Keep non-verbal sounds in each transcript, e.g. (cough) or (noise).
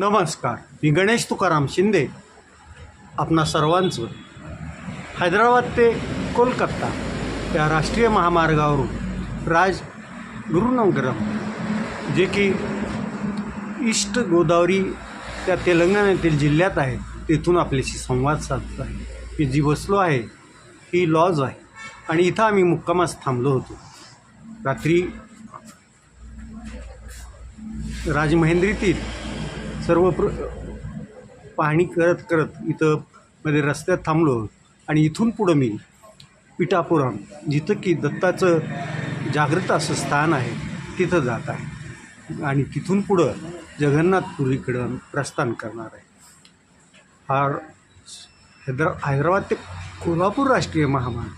नमस्कार मी गणेश तुकाराम शिंदे आपणा सर्वांचं. हैदराबाद ते कोलकाता या राष्ट्रीय महामार्गावरून राज गुरुनगरम जे की ईस्ट गोदावरी त्या तेलंगणातील जिल्ह्यात आहे तेथून आपल्याशी संवाद साधत आहे. मी जी बसलो आहे ही लॉज आहे आणि इथं आम्ही मुक्कामास थांबलो होतो. रात्री राजमहेंद्रीतील सर्व प्र पाहणी करत करत इथं मध्ये रस्त्यात थांबलो आणि इथून पुढं मी पिठापुराम जिथं की दत्ताचं जागृत असं स्थान आहे तिथं जात आहे. आणि तिथून पुढं जगन्नाथपुरीकडं प्रस्थान करणार आहे. हा हैदरा हैदराबाद ते कोल्हापूर राष्ट्रीय महामार्ग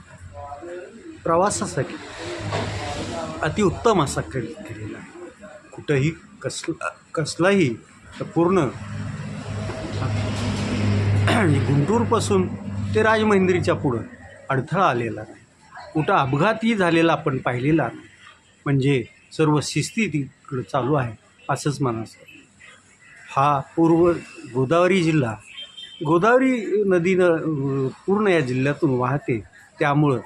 प्रवासासाठी अतिउत्तम असा के केलेला आहे. कुठंही कसला कसलाही तर पूर्ण. आणि गुंटूरपासून ते राजमहेंद्रीच्या पुढं अडथळा आलेला नाही. कुठं अपघातही झालेला आपण पाहिलेला नाही. म्हणजे सर्व शिस्ती तिकडं चालू आहे असंच म्हणायचं. हा पूर्व गोदावरी जिल्हा गोदावरी नदीनं पूर्ण या जिल्ह्यातून वाहते. त्यामुळं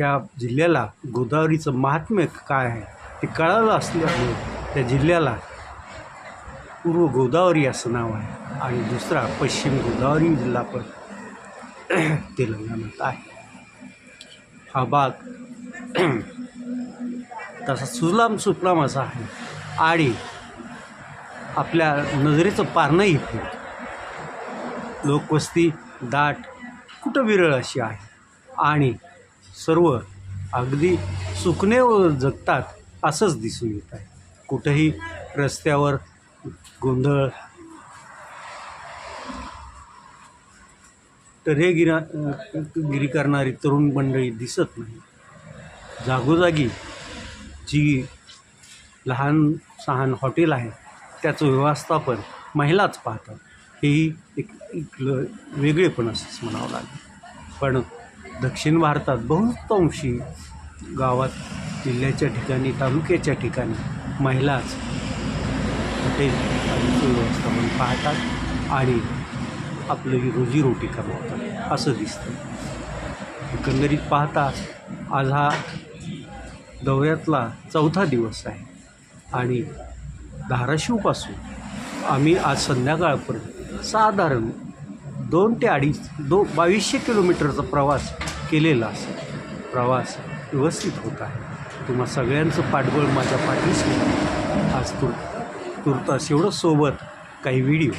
या जिल्ह्याला गोदावरीचं महात्म्य काय आहे ते कळालं असल्यामुळे त्या जिल्ह्याला पूर्व गोदावरी असं नाव आहे. आणि दुसरा पश्चिम गोदावरी जिल्हा पण (clears throat) तेलंगणात आहे. हा भाग (clears throat) तसा सुजलाम सुफलाम असा आहे. आणि आपल्या नजरेचं पारणंही फिरतं लोकवस्ती दाट कुठं विरळ अशी आहे. आणि सर्व अगदी सुकणे व जगतात असंच दिसून येत आहे. कुठंही रस्त्यावर गोंधळ. तऱ्हेगिरा गिरी करणारी तरुण मंडळी दिसत नाही. जागोजागी जी लहान सहान हॉटेल आहे त्याचं व्यवस्थापन महिलाच पाहतात. हेही एक एक वेगळेपण असंच म्हणावं लागेल. पण दक्षिण भारतात बहुतांशी गावात जिल्ह्याच्या ठिकाणी तालुक्याच्या ठिकाणी महिलाच हॉटेल आणि म्हणून पाहतात आणि आपलं ही रोजीरोटी कमावतात असं दिसतं. एकंदरीत पाहता आज हा दौऱ्यातला चौथा दिवस आहे. आणि धाराशिवपासून आम्ही आज संध्याकाळपर्यंत साधारण दोन ते अडीच दो बावीसशे किलोमीटरचा प्रवास केलेला असेल. प्रवास व्यवस्थित होत आहे. तुम्हा सगळ्यांचं पाठबळ माझ्या पाठीशी आज तुर तुर्तास एवढं सोबत काही व्हिडिओ